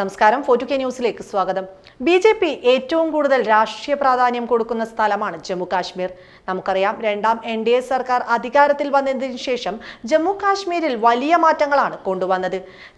നമസ്കാരം. ഫോർട്ടു കെ ന്യൂസിലേക്ക് സ്വാഗതം. ബി ജെ പി ഏറ്റവും കൂടുതൽ രാഷ്ട്രീയ പ്രാധാന്യം കൊടുക്കുന്ന സ്ഥലമാണ് ജമ്മു കാശ്മീർ നമുക്കറിയാം രണ്ടാം എൻ ഡി എ സർക്കാർ അധികാരത്തിൽ വന്നതിന് ശേഷം ജമ്മു കാശ്മീരിൽ വലിയ മാറ്റങ്ങളാണ് കൊണ്ടുവന്നത്.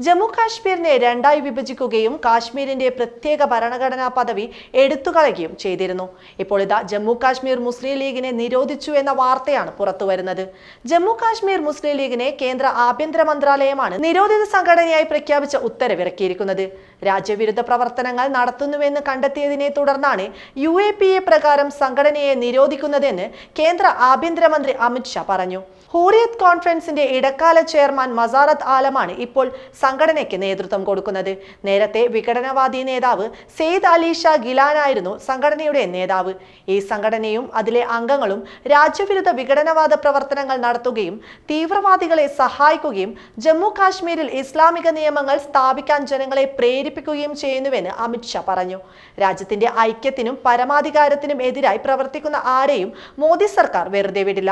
ജമ്മു കാശ്മീരിനെ രണ്ടായി വിഭജിക്കുകയും കാശ്മീരിന്റെ പ്രത്യേക ഭരണഘടനാ പദവി എടുത്തുകളയുകയും ചെയ്തിരുന്നു. ഇപ്പോൾ ഇതാ ജമ്മു കാശ്മീർ മുസ്ലിം ലീഗിനെ നിരോധിച്ചു എന്ന വാർത്തയാണ് പുറത്തുവരുന്നത്. ജമ്മു കാശ്മീർ മുസ്ലിം ലീഗിനെ കേന്ദ്ര ആഭ്യന്തര മന്ത്രാലയമാണ് നിരോധിത സംഘടനയായി പ്രഖ്യാപിച്ച ഉത്തരവിറക്കിയിരിക്കുന്നത്. രാജ്യവിരുദ്ധ പ്രവർത്തനങ്ങൾ നടത്തുന്നുവെന്ന് കണ്ടെത്തിയതിനെ തുടർന്നാണ് യു എ പി എ പ്രകാരം സംഘടനയെ നിരോധിക്കുന്നതെന്ന് കേന്ദ്ര ആഭ്യന്തരമന്ത്രി അമിത്ഷാ പറഞ്ഞു. ഹൂറിയത്ത് കോൺഫറൻസിന്റെ ഇടക്കാല ചെയർമാൻ മസാറത്ത് ആലമാണ് ഇപ്പോൾ സംഘടനയ്ക്ക് നേതൃത്വം കൊടുക്കുന്നത്. നേരത്തെ വിഘടനവാദി നേതാവ് സെയ്ദ് അലി ഷാ ഗിലാനായിരുന്നു സംഘടനയുടെ നേതാവ്. ഈ സംഘടനയും അതിലെ അംഗങ്ങളും രാജ്യവിരുദ്ധ വിഘടനവാദ പ്രവർത്തനങ്ങൾ നടത്തുകയും തീവ്രവാദികളെ സഹായിക്കുകയും ജമ്മു കാശ്മീരിൽ ഇസ്ലാമിക നിയമങ്ങൾ സ്ഥാപിക്കാൻ ജനങ്ങളെ പ്രേരിപ്പിക്കുകയും ചെയ്യുന്നുവെന്ന് അമിത്ഷാ പറഞ്ഞു. രാജ്യത്തിന്റെ ഐക്യത്തിനും പരമാധികാരത്തിനും എതിരായി പ്രവർത്തിക്കുന്ന ആരെയും മോദി സർക്കാർ വെറുതെ വിടില്ല.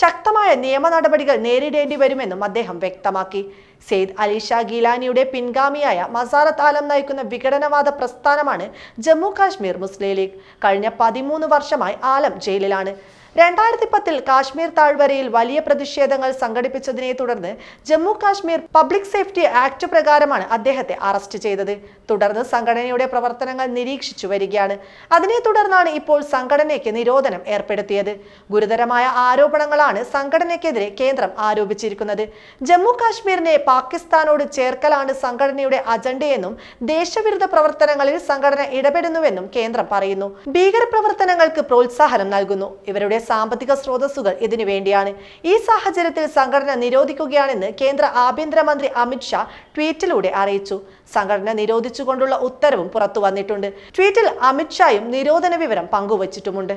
ശക്തമായ നിയമ നടപടികൾ നേരിടേണ്ടി വരുമെന്നും അദ്ദേഹം വ്യക്തമാക്കി. സെയ്ദ് അലിഷ ഗീലാനിയുടെ പിൻഗാമിയായ മസാറത്ത് ആലം നയിക്കുന്ന വിഘടനവാദ പ്രസ്ഥാനമാണ് ജമ്മു കാശ്മീർ മുസ്ലിം ലീഗ്. കഴിഞ്ഞ പതിമൂന്ന് വർഷമായി ആലം ജയിലിലാണ്. രണ്ടായിരത്തി പത്തിൽ കാശ്മീർ താഴ്വരയിൽ വലിയ പ്രതിഷേധങ്ങൾ സംഘടിപ്പിച്ചതിനെ തുടർന്ന് Jammu Kashmir public safety act പ്രകാരമാണ് അദ്ദേഹത്തെ അറസ്റ്റ് ചെയ്തത്. തുടർന്ന് സംഘടനയുടെ പ്രവർത്തനങ്ങൾ നിരീക്ഷിച്ചു വരികയാണ്. അതിനെ തുടർന്നാണ് ഇപ്പോൾ സംഘടനയ്ക്ക് നിരോധനം ഏർപ്പെടുത്തിയത്. ഗുരുതരമായ ആരോപണങ്ങളാണ് സംഘടനയ്ക്കെതിരെ കേന്ദ്രം ആരോപിച്ചിരിക്കുന്നത്. ജമ്മു കാശ്മീരിനെ പാകിസ്ഥാനോട് ചേർക്കലാണ് സംഘടനയുടെ അജണ്ടയെന്നും ദേശവിരുദ്ധ പ്രവർത്തനങ്ങളിൽ സംഘടന ഇടപെടുന്നുവെന്നും കേന്ദ്രം പറയുന്നു. ഭീകരപ്രവർത്തനങ്ങൾക്ക് പ്രോത്സാഹനം നൽകുന്നു. ഇവരുടെ സാമ്പത്തിക സ്രോതസ്സുകൾ ഇതിനു വേണ്ടിയാണ്. ഈ സാഹചര്യത്തിൽ സംഘടന നിരോധിക്കുകയാണെന്ന് കേന്ദ്ര ആഭ്യന്തരമന്ത്രി അമിത്ഷാ ട്വീറ്റിലൂടെ അറിയിച്ചു. സംഘടന നിരോധിച്ചുകൊണ്ടുള്ള ഉത്തരവും പുറത്തു വന്നിട്ടുണ്ട്. ട്വീറ്റിൽ അമിത്ഷായും നിരോധന വിവരം പങ്കുവച്ചിട്ടുമുണ്ട്.